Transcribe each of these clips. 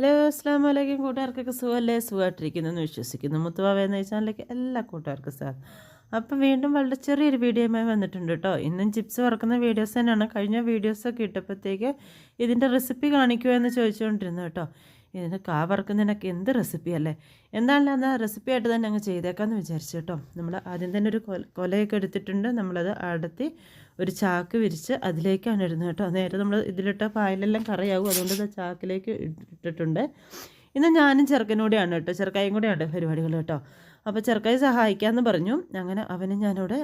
Hello അസ്സാം വലൈക്കും കൂട്ടുകാർക്കൊക്കെ സുഖമല്ലേ? സുഖമായിട്ടിരിക്കുന്നു എന്ന് വിശ്വസിക്കുന്നു. മുത്തുവാവ എന്ന ചാനലിലേക്ക് എല്ലാ കൂട്ടുകാർക്കും സാർ അപ്പം വീണ്ടും വളരെ ചെറിയൊരു വീഡിയോയുമായി വന്നിട്ടുണ്ട് കേട്ടോ. ഇന്നും ചിപ്സ് വറക്കുന്ന വീഡിയോസ് തന്നെയാണ്. കഴിഞ്ഞ വീഡിയോസൊക്കെ ഇട്ടപ്പോഴത്തേക്ക് ഇതിന്റെ റെസിപ്പി കാണിക്കുമോ എന്ന് ചോദിച്ചുകൊണ്ടിരുന്നു കേട്ടോ. ഇതിന് കാ വറക്കുന്നതിനൊക്കെ എന്ത് റെസിപ്പി അല്ലേ? എന്താണല്ലോ എന്നാൽ റെസിപ്പി ആയിട്ട് തന്നെ അങ്ങ് ചെയ്തേക്കാമെന്ന് വിചാരിച്ചു കേട്ടോ. നമ്മൾ ആദ്യം തന്നെ ഒരു കൊല കൊലയൊക്കെ എടുത്തിട്ടുണ്ട്. നമ്മളത് അടത്തി ഒരു ചാക്ക് വിരിച്ച് അതിലേക്കാണ് ഇടുന്നത് കേട്ടോ. നേരെ നമ്മൾ ഇതിലിട്ട പായലെല്ലാം കറിയാവും. അതുകൊണ്ട് ഇത് ചാക്കിലേക്ക് ഇട്ടിട്ടുണ്ട്. ഇന്ന് ഞാനും ചെറുക്കനൂടെയാണ് കേട്ടോ. ചെറുക്കായും കൂടെയാണ് പരിപാടികൾ കേട്ടോ. അപ്പോൾ ചെറുക്കായി സഹായിക്കാമെന്ന് പറഞ്ഞു. അങ്ങനെ അവന് ഞാനിവിടെ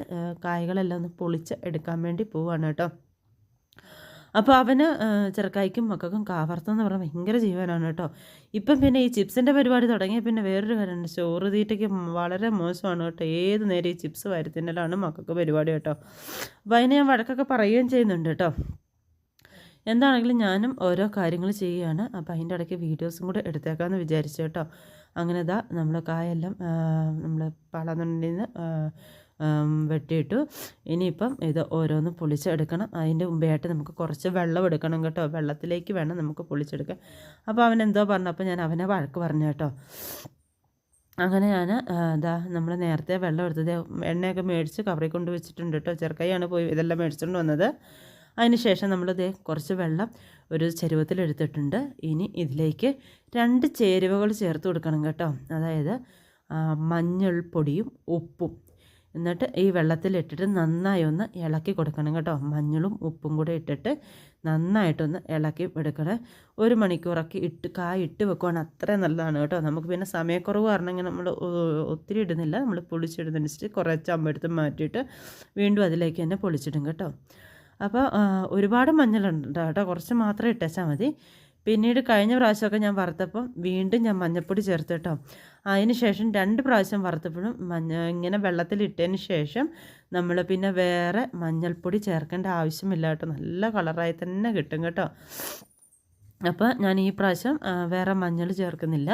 കായകളെല്ലാം ഒന്ന് പൊളിച്ച് എടുക്കാൻ വേണ്ടി പോവാണ് കേട്ടോ. അപ്പോൾ അവന് ചെറുക്കായ്ക്കും മക്കൾക്കും കാവർത്തം പറഞ്ഞാൽ ഭയങ്കര ജീവനാണ് കേട്ടോ. ഇപ്പം പിന്നെ ഈ ചിപ്സിന്റെ പരിപാടി തുടങ്ങിയ പിന്നെ വേറൊരു കാര്യമുണ്ട് ചോറ് തീറ്റയ്ക്ക് വളരെ മോശമാണ് കേട്ടോ. ഏത് നേരം ഈ ചിപ്സ് വരുത്തിന്റെലാണ് മക്കൾക്ക് പരിപാടി കേട്ടോ. അപ്പോൾ അതിന് ഞാൻ വഴക്കൊക്കെ പറയുകയും ചെയ്യുന്നുണ്ട് കേട്ടോ. എന്താണെങ്കിലും ഞാനും ഓരോ കാര്യങ്ങൾ ചെയ്യുകയാണ്. അപ്പോൾ അതിന്റെ ഇടയ്ക്ക് വീഡിയോസും കൂടെ എടുത്തേക്കാമെന്ന് വിചാരിച്ചു കേട്ടോ. അങ്ങനെ ഇതാ നമ്മൾ കായെല്ലാം നമ്മൾ പാളാന്നുണ്ടിൽ വെട്ടിയിട്ടു. ഇനിയിപ്പം ഇത് ഓരോന്ന് പൊളിച്ചെടുക്കണം. അതിന്റെ മുമ്പേയായിട്ട് നമുക്ക് കുറച്ച് വെള്ളം എടുക്കണം കേട്ടോ. വെള്ളത്തിലേക്ക് വേണം നമുക്ക് പൊളിച്ചെടുക്കാൻ. അപ്പോൾ അവൻ എന്തോ പറഞ്ഞു. അപ്പോൾ ഞാൻ അവനെ വഴക്ക് പറഞ്ഞു കേട്ടോ. അങ്ങനെ ഞാൻ എന്താ നമ്മൾ നേരത്തെ വെള്ളം എടുത്തത് എണ്ണയൊക്കെ മേടിച്ച് കവറിൽ കൊണ്ട് വെച്ചിട്ടുണ്ട് കേട്ടോ. ചെറുക്കൈയാണ് പോയി ഇതെല്ലാം മേടിച്ചുകൊണ്ട് വന്നത്. അതിന് ശേഷം നമ്മളിത് കുറച്ച് വെള്ളം ഒരു ചരുവത്തിലെടുത്തിട്ടുണ്ട് ഇനി ഇതിലേക്ക് രണ്ട് ചേരുവകൾ ചേർത്ത് കൊടുക്കണം കേട്ടോ. അതായത് മഞ്ഞൾപ്പൊടിയും ഉപ്പും എന്നിട്ട് ഈ വെള്ളത്തിലിട്ടിട്ട് നന്നായി ഒന്ന് ഇളക്കി കൊടുക്കണം കേട്ടോ. മഞ്ഞളും ഉപ്പും കൂടെ ഇട്ടിട്ട് നന്നായിട്ടൊന്ന് ഇളക്കി എടുക്കണേ. ഒരു മണിക്കൂറൊക്കെ ഇട്ട് കായ ഇട്ട് വെക്കുവാണ്. അത്രയും നല്ലതാണ് കേട്ടോ. നമുക്ക് പിന്നെ സമയക്കുറവ് കാരണമെങ്കിൽ നമ്മൾ ഒത്തിരി ഇടുന്നില്ല. നമ്മൾ പൊളിച്ചിടുന്നതിനനുസരിച്ച് കുറച്ച് അമ്പെടുത്ത് മാറ്റിയിട്ട് വീണ്ടും അതിലേക്ക് തന്നെ പൊളിച്ചിടും കേട്ടോ. അപ്പോൾ ഒരുപാട് മഞ്ഞളുണ്ട് കേട്ടോ. കുറച്ച് മാത്രം ഇട്ടേച്ചാൽ മതി. പിന്നീട് കഴിഞ്ഞ പ്രാവശ്യമൊക്കെ ഞാൻ വറുത്തപ്പം വീണ്ടും ഞാൻ മഞ്ഞൾപ്പൊടി ചേർത്ത് കേട്ടോ. അതിന് ശേഷം രണ്ട് പ്രാവശ്യം വറുത്തപ്പോഴും മഞ്ഞ ഇങ്ങനെ വെള്ളത്തിലിട്ടതിന് ശേഷം നമ്മൾ പിന്നെ വേറെ മഞ്ഞൾപ്പൊടി ചേർക്കേണ്ട ആവശ്യമില്ല കേട്ടോ. നല്ല കളറായി തന്നെ കിട്ടും കേട്ടോ. അപ്പോൾ ഞാൻ ഈ പ്രാവശ്യം വേറെ മഞ്ഞൾ ചേർക്കുന്നില്ല.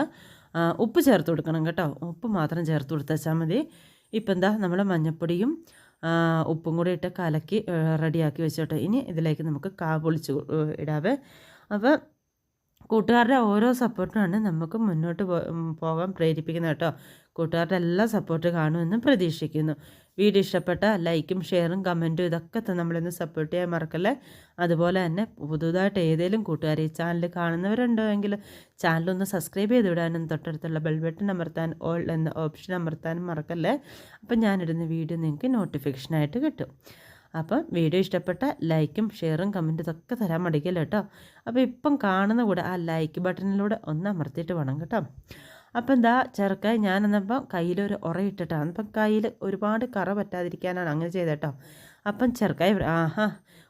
ഉപ്പ് ചേർത്ത് കൊടുക്കണം കേട്ടോ. ഉപ്പ് മാത്രം ചേർത്ത് കൊടുത്താൽ മതി. ഇപ്പം എന്താ നമ്മൾ മഞ്ഞൾപ്പൊടിയും ഉപ്പും കൂടി ഇട്ട് കലക്കി റെഡിയാക്കി വെച്ചോട്ടെ. ഇനി ഇതിലേക്ക് നമുക്ക് കാ പൊളിച്ച് ഇടാവേ. അപ്പോൾ കൂട്ടുകാരുടെ ഓരോ സപ്പോർട്ടുമാണ് നമുക്ക് മുന്നോട്ട് പോകാൻ പ്രേരിപ്പിക്കുന്നത് കേട്ടോ. കൂട്ടുകാരുടെ എല്ലാ സപ്പോർട്ടും കാണുമെന്നും പ്രതീക്ഷിക്കുന്നു. വീഡിയോ ഇഷ്ടപ്പെട്ട ലൈക്കും ഷെയറും കമന്റും ഇതൊക്കെ നമ്മളിന്ന് സപ്പോർട്ട് ചെയ്യാൻ മറക്കല്ലേ? അതുപോലെ തന്നെ പുതുതായിട്ട് ഏതെങ്കിലും കൂട്ടുകാർ ഈ ചാനൽ കാണുന്നവരുണ്ടോ എങ്കിൽ ചാനലൊന്ന് സബ്സ്ക്രൈബ് ചെയ്ത് വിടാനും തൊട്ടടുത്തുള്ള ബെൽ ബട്ടൺ അമർത്താൻ ഓൾ എന്ന ഓപ്ഷൻ അമർത്താനും മറക്കല്ലേ? അപ്പം ഞാനിടുന്ന വീഡിയോ നിങ്ങൾക്ക് നോട്ടിഫിക്കേഷനായിട്ട് കിട്ടും. അപ്പം വീഡിയോ ഇഷ്ടപ്പെട്ട ലൈക്കും ഷെയറും കമന്റും ഇതൊക്കെ തരാൻ മടിക്കല്ലോ കേട്ടോ. അപ്പോൾ ഇപ്പം കാണുന്ന കൂടെ ആ ലൈക്ക് ബട്ടണിലൂടെ ഒന്ന് അമർത്തിയിട്ട് വേണം കേട്ടോ. അപ്പം എന്താ ചെറുക്കായി ഞാനെന്നപ്പം കയ്യിലൊരു ഉറയിട്ടിട്ടാണ്. അപ്പം കയ്യിൽ ഒരുപാട് കറ പറ്റാതിരിക്കാനാണ് അങ്ങനെ ചെയ്തത് കേട്ടോ. അപ്പം ചെറുക്കായി ആഹാ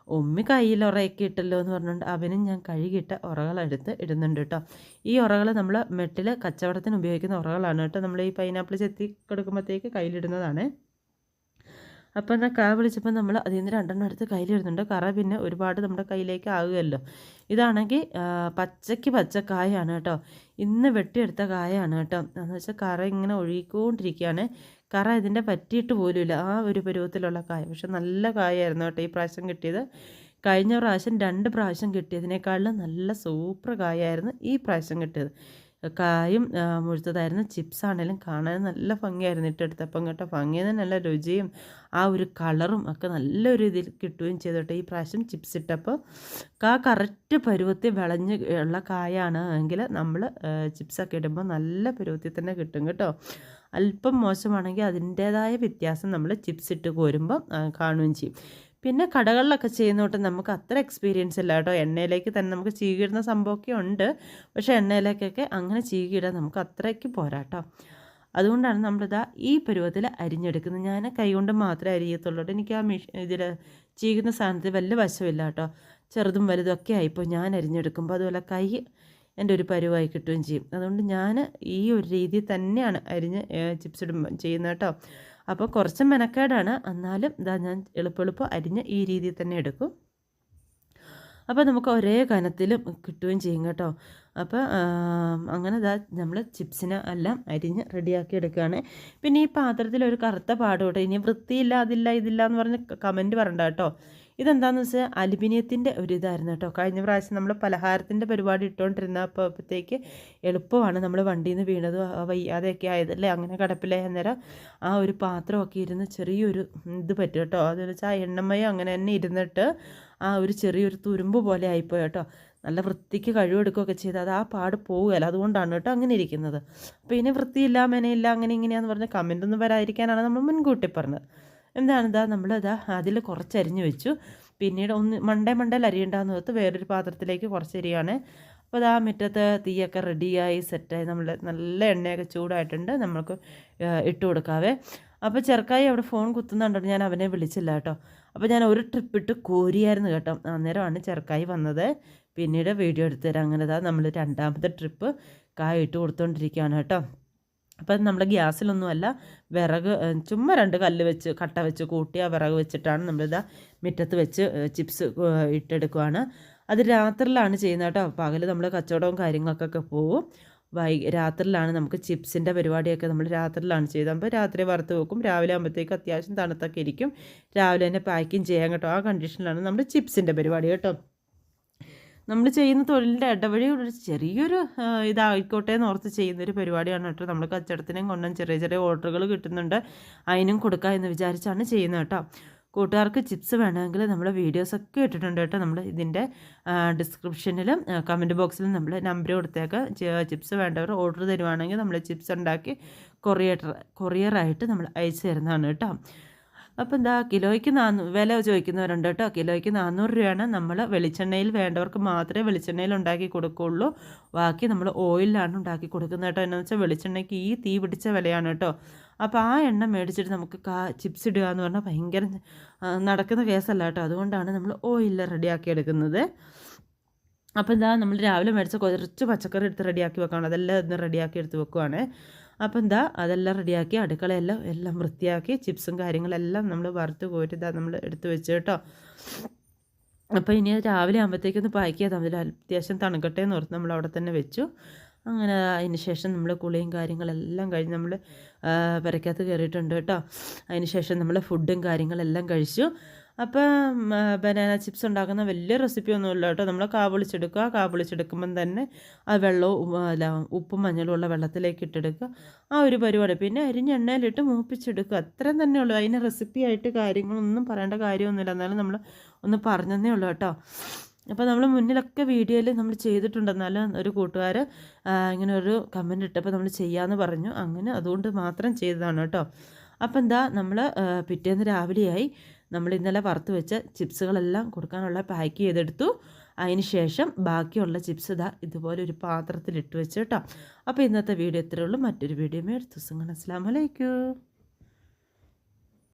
ഉമ്മി കയ്യിൽ ഉറയൊക്കെ ഇട്ടല്ലോ എന്ന് പറഞ്ഞുകൊണ്ട് അവനും ഞാൻ കഴുകിയിട്ട ഉറകളെടുത്ത് ഇടുന്നുണ്ട് കേട്ടോ. ഈ ഉറകൾ നമ്മൾ മെട്ടിൽ കച്ചവടത്തിന് ഉപയോഗിക്കുന്ന ഉറകളാണ് കേട്ടോ. നമ്മൾ ഈ പൈനാപ്പിൾ ചെത്തി കൊടുക്കുമ്പോഴത്തേക്ക് കയ്യിലിടുന്നതാണ്. അപ്പോൾ എന്നാൽ കാ വിളിച്ചപ്പോൾ നമ്മൾ അതിൽ നിന്ന് രണ്ടെണ്ണം എടുത്ത് കയ്യിൽ വരുന്നുണ്ട്. കറ പിന്നെ ഒരുപാട് നമ്മുടെ കയ്യിലേക്ക് ആകുമല്ലോ ഇതാണെങ്കിൽ പച്ചയ്ക്ക് പച്ചക്കായാണ് കേട്ടോ. ഇന്ന് വെട്ടിയെടുത്ത കായാണ് കേട്ടോ. എന്ന് വെച്ചാൽ കറ ഇങ്ങനെ ഒഴുകിക്കൊണ്ടിരിക്കുകയാണ്. കറ ഇതിന്റെ പറ്റിയിട്ട് പോലുമില്ല. ആ ഒരു പരുവത്തിലുള്ള കായ. പക്ഷെ നല്ല കായായിരുന്നു കേട്ടോ ഈ പ്രാവശ്യം കിട്ടിയത്. കഴിഞ്ഞ പ്രാവശ്യം രണ്ട് പ്രാവശ്യം കിട്ടിയതിനേക്കാളും നല്ല സൂപ്പർ കായായിരുന്നു ഈ പ്രാവശ്യം കിട്ടിയത്. കായും മുഴുത്തതായിരുന്നു ചിപ്സ് ആണെങ്കിലും കാണാൻ നല്ല ഭംഗിയായിരുന്നു ഇട്ടെടുത്തപ്പം കേട്ടോ ഭംഗിയെന്ന് നല്ല രുചിയും ആ ഒരു കളറും ഒക്കെ നല്ലൊരു ഇതിൽ കിട്ടുകയും ചെയ്തോട്ടെ ഈ പ്രാവശ്യം ചിപ്സ് ഇട്ടപ്പോൾ കാ കറക്റ്റ് പരുവത്തിൽ വിളഞ്ഞ് ഉള്ള കായാണ് എങ്കിൽ നമ്മൾ ചിപ്സൊക്കെ ഇടുമ്പോൾ നല്ല പരുവത്തിൽ തന്നെ കിട്ടും കേട്ടോ. അല്പം മോശമാണെങ്കിൽ അതിന്റേതായ വ്യത്യാസം നമ്മൾ ചിപ്സ് ഇട്ട് കോരുമ്പം കാണുകയും ചെയ്യും. പിന്നെ കടകളിലൊക്കെ ചെയ്യുന്നോട്ട് നമുക്ക് അത്ര എക്സ്പീരിയൻസ് ഇല്ല കേട്ടോ. എണ്ണയിലേക്ക് തന്നെ നമുക്ക് ചീകിടുന്ന സംഭവമൊക്കെ ഉണ്ട്. പക്ഷേ എണ്ണയിലേക്കൊക്കെ അങ്ങനെ ചീകിടാൻ നമുക്ക് അത്രയ്ക്ക് പോരാട്ടോ അതുകൊണ്ടാണ് നമ്മളിതാ ഈ പരുവത്തിൽ അരിഞ്ഞെടുക്കുന്നത്. ഞാൻ കൈകൊണ്ട് മാത്രമേ അരിയത്തുള്ളൂ. എനിക്ക് ആ മിഷ് ഇതിൽ ചീകുന്ന സാധനത്തിൽ വലിയ വശമില്ല കേട്ടോ. ചെറുതും വലുതും ഒക്കെ ആയിപ്പോൾ ഞാൻ അരിഞ്ഞെടുക്കുമ്പോൾ അതുപോലെ കൈ എന്റെ ഒരു പരുവായി കിട്ടുകയും ചെയ്യും. അതുകൊണ്ട് ഞാൻ ഈ ഒരു രീതി തന്നെയാണ് അരിഞ്ഞ് ചിപ്സ് ഇടും ചെയ്യുന്നത് കേട്ടോ. അപ്പോൾ കുറച്ച് മെനക്കേടാണ്. എന്നാലും ഇതാ ഞാൻ എളുപ്പെളുപ്പം അരിഞ്ഞ് ഈ രീതിയിൽ തന്നെ എടുക്കും. അപ്പോൾ നമുക്ക് ഒരേ കനത്തിലും കിട്ടുകയും ചെയ്യും കേട്ടോ. അപ്പോൾ അങ്ങനെ ഇതാ നമ്മൾ ചിപ്സിനെ എല്ലാം അരിഞ്ഞ് റെഡിയാക്കി എടുക്കുകയാണ്. പിന്നെ ഈ പാത്രത്തിൽ ഒരു കറുത്ത പാടുകൂട്ടോ ഇനി വൃത്തിയില്ല അതില്ല ഇതില്ല എന്ന് പറഞ്ഞ് കമന്റ് പറയണ്ട കേട്ടോ. ഇതെന്താണെന്ന് വെച്ചാൽ അലുമിനിയത്തിന്റെ ഒരു ഇതായിരുന്നു കേട്ടോ. കഴിഞ്ഞ പ്രാവശ്യം നമ്മൾ പലഹാരത്തിന്റെ പരിപാടി ഇട്ടുകൊണ്ടിരുന്ന അപ്പോഴത്തേക്ക് എളുപ്പമാണ് നമ്മൾ വണ്ടിയിൽ നിന്ന് വീണത് വയ്യാതെയൊക്കെ ആയതല്ലേ അങ്ങനെ കിടപ്പിലെ അന്നേരം ആ ഒരു പാത്രമൊക്കെ ഇരുന്ന് ചെറിയൊരു ഇത് പറ്റും കേട്ടോ. അതെന്ന് വെച്ചാൽ ആ എണ്ണമയം അങ്ങനെ തന്നെ ഇരുന്നിട്ട് ആ ഒരു ചെറിയൊരു തുരുമ്പ് പോലെ ആയിപ്പോയി കേട്ടോ. നല്ല വൃത്തിക്ക് കഴിവെടുക്കുകയൊക്കെ ചെയ്ത് അത് ആ പാട് പോവുകയല്ല. അതുകൊണ്ടാണ് കേട്ടോ അങ്ങനെ ഇരിക്കുന്നത്. അപ്പോൾ ഇനി വൃത്തിയില്ല മെനയില്ല അങ്ങനെ ഇങ്ങനെയാന്ന് പറഞ്ഞ കമന്റ് ഒന്നും വരാതിരിക്കാനാണ് നമ്മൾ മുൻകൂട്ടി പറഞ്ഞത്. എന്താണിതാ നമ്മളിതാ അതിൽ കുറച്ച് അരിഞ്ഞ് വെച്ചു. പിന്നീട് ഒന്ന് മണ്ടേ മണ്ടയിൽ അരിയണ്ടെന്ന് ഓർത്ത് വേറൊരു പാത്രത്തിലേക്ക് കുറച്ച് അരിയാണ്. അപ്പോൾ അതാ മുറ്റത്ത് തീയൊക്കെ റെഡിയായി സെറ്റായി നമ്മൾ നല്ല എണ്ണയൊക്കെ ചൂടായിട്ടുണ്ട്. നമ്മൾക്ക് ഇട്ട് കൊടുക്കാവേ. അപ്പോൾ ചെറുക്കായി അവിടെ ഫോൺ കുത്തുന്നുണ്ടോ ഞാൻ അവനെ വിളിച്ചില്ല കേട്ടോ. അപ്പോൾ ഞാൻ ഒരു ട്രിപ്പ് ഇട്ട് കോരിയായിരുന്നു കേട്ടോ. അന്നേരമാണ് ചെറുക്കായി വന്നത്. പിന്നീട് വീഡിയോ എടുത്തു തരാം. അങ്ങനെ ഇതാ നമ്മൾ രണ്ടാമത്തെ ട്രിപ്പ് കായ ഇട്ട് കൊടുത്തുകൊണ്ടിരിക്കുകയാണ് കേട്ടോ. അപ്പം നമ്മൾ ഗ്യാസിലൊന്നുമല്ല വിറക് ചുമ്മാ രണ്ട് കല്ല് വെച്ച് കട്ട വെച്ച് കൂട്ടി ആ വിറക് വെച്ചിട്ടാണ് നമ്മളിതാ മുറ്റത്ത് വെച്ച് ചിപ്സ് ഇട്ടെടുക്കുകയാണ് അത് രാത്രിയിലാണ് ചെയ്യുന്നത് കേട്ടോ. പകൽ നമ്മൾ കച്ചവടവും കാര്യങ്ങൾക്കൊക്കെ പോവും. വൈ രാത്രിയിലാണ് നമുക്ക് ചിപ്സിന്റെ പരിപാടിയൊക്കെ നമ്മൾ രാത്രിയിലാണ് ചെയ്തത് അപ്പോൾ രാത്രി വറുത്ത് വെക്കും രാവിലെ ആകുമ്പോഴത്തേക്ക് അത്യാവശ്യം തണുത്തൊക്കെ ഇരിക്കും. രാവിലെ തന്നെ പാക്കിങ് ചെയ്യാൻ കേട്ടോ. ആ കണ്ടീഷനിലാണ് നമ്മൾ ചിപ്സിന്റെ പരിപാടി കേട്ടോ. നമ്മൾ ചെയ്യുന്ന തൊഴിലിന്റെ ഇടവഴി ഒരു ചെറിയൊരു ഇതായിക്കോട്ടെ എന്ന് ഓർത്ത് ചെയ്യുന്നൊരു പരിപാടിയാണ് കേട്ടോ. നമ്മൾ കച്ചവടത്തിനും കൊണ്ടും ചെറിയ ചെറിയ ഓർഡറുകൾ കിട്ടുന്നുണ്ട്. അതിനും കൊടുക്കുക എന്ന് വിചാരിച്ചാണ് ചെയ്യുന്നത് കേട്ടോ. കൂട്ടുകാർക്ക് ചിപ്സ് വേണമെങ്കിൽ നമ്മൾ വീഡിയോസൊക്കെ ഇട്ടിട്ടുണ്ട് കേട്ടോ. നമ്മൾ ഇതിന്റെ ഡിസ്ക്രിപ്ഷനിലും കമന്റ് ബോക്സിലും നമ്മൾ നമ്പർ കൊടുത്തേക്ക്. ചിപ്സ് വേണ്ടവർ ഓർഡർ തരുവാണെങ്കിൽ നമ്മൾ ചിപ്സ് ഉണ്ടാക്കി കൊറിയർ കൊറിയറായിട്ട് നമ്മൾ അയച്ചു തരുന്നതാണ് കേട്ടോ. അപ്പോൾ എന്താ കിലോയ്ക്ക് നാന്നൂ വില ചോദിക്കുന്നവരുണ്ട് കേട്ടോ. കിലോയ്ക്ക് നാനൂറ് രൂപയാണ് നമ്മൾ വെളിച്ചെണ്ണയിൽ വേണ്ടവർക്ക് മാത്രമേ വെളിച്ചെണ്ണയിൽ ഉണ്ടാക്കി കൊടുക്കുകയുള്ളൂ. ബാക്കി നമ്മൾ ഓയിലാണ് ഉണ്ടാക്കി കൊടുക്കുന്നത് കേട്ടോ. എന്നു വെച്ചാൽ വെളിച്ചെണ്ണയ്ക്ക് ഈ തീ പിടിച്ച വിലയാണ് കേട്ടോ. അപ്പോൾ ആ എണ്ണ മേടിച്ചിട്ട് നമുക്ക് കാ ചിപ്സ് ഇടുക എന്ന് പറഞ്ഞാൽ ഭയങ്കര നടക്കുന്ന കേസല്ല കേട്ടോ. അതുകൊണ്ടാണ് നമ്മൾ ഓയിൽ റെഡിയാക്കി എടുക്കുന്നത്. അപ്പോൾ എന്താ നമ്മൾ രാവിലെ മേടിച്ച കുറച്ച് പച്ചക്കറി എടുത്ത് റെഡിയാക്കി വെക്കുകയാണ് അതെല്ലാം ഇന്ന് റെഡിയാക്കി എടുത്ത് വെക്കുവാണ്. അപ്പോൾ എന്താ? അതെല്ലാം റെഡിയാക്കി അടുക്കളയെല്ലാം എല്ലാം വൃത്തിയാക്കി ചിപ്സും കാര്യങ്ങളെല്ലാം നമ്മൾ വറുത്ത് ഇതാ നമ്മൾ എടുത്ത് വെച്ച് കേട്ടോ. അപ്പോൾ ഇനി രാവിലെ ആകുമ്പോഴത്തേക്കൊന്ന് പാക്ക് ചെയ്താൽ മതി. അത്യാവശ്യം തണുക്കട്ടെ എന്ന് ഓർത്ത് നമ്മൾ അവിടെ തന്നെ വെച്ചു. അങ്ങനെ അതിന് ശേഷം നമ്മൾ കുളിയും കാര്യങ്ങളെല്ലാം കഴിഞ്ഞ് നമ്മൾ പെരക്കകത്ത് കയറിയിട്ടുണ്ട് കേട്ടോ. അതിന് ശേഷം നമ്മൾ ഫുഡും കാര്യങ്ങളെല്ലാം കഴിച്ചു. അപ്പം ബനാന ചിപ്സ് ഉണ്ടാക്കുന്ന വലിയ റെസിപ്പി ഒന്നുമില്ല കേട്ടോ. നമ്മൾ കാബുളിച്ചെടുക്കുക കാബുളിച്ചെടുക്കുമ്പം തന്നെ ആ വെള്ളവും അല്ല ഉപ്പും മഞ്ഞളും ഉള്ള വെള്ളത്തിലേക്ക് ഇട്ടെടുക്കുക. ആ ഒരു പരിപാടി. പിന്നെ അരിഞ്ഞ എണ്ണയിലിട്ട് മൂപ്പിച്ചെടുക്കുക. അത്രയും തന്നെ ഉള്ളൂ. അതിന് റെസിപ്പിയായിട്ട് കാര്യങ്ങളൊന്നും പറയേണ്ട കാര്യമൊന്നുമില്ല. എന്നാലും നമ്മൾ ഒന്ന് പറഞ്ഞതേ ഉള്ളൂ കേട്ടോ. അപ്പോൾ നമ്മൾ മുന്നിലൊക്കെ വീഡിയോയിൽ നമ്മൾ ചെയ്തിട്ടുണ്ട്. എന്നാലും ഒരു കൂട്ടുകാർ ഇങ്ങനെ ഒരു കമന്റ് ഇട്ടപ്പോൾ നമ്മൾ ചെയ്യാമെന്ന് പറഞ്ഞു. അങ്ങനെ അതുകൊണ്ട് മാത്രം ചെയ്തതാണ് കേട്ടോ. അപ്പം എന്താ നമ്മൾ പിറ്റേന്ന് രാവിലെയായി. നമ്മൾ ഇന്നലെ വറുത്ത് വെച്ച ചിപ്സുകളെല്ലാം കൊടുക്കാനുള്ള പാക്ക് ചെയ്തെടുത്തു. അതിന് ശേഷം ബാക്കിയുള്ള ചിപ്സ് ഇതാ ഇതുപോലെ ഒരു പാത്രത്തിലിട്ട് വെച്ചു കേട്ടോ. അപ്പോൾ ഇന്നത്തെ വീഡിയോ ഇത്രയേ ഉള്ളൂ. മറ്റൊരു വീഡിയോ എടുത്തു ദിവസം അസ്സാം വലൈക്കും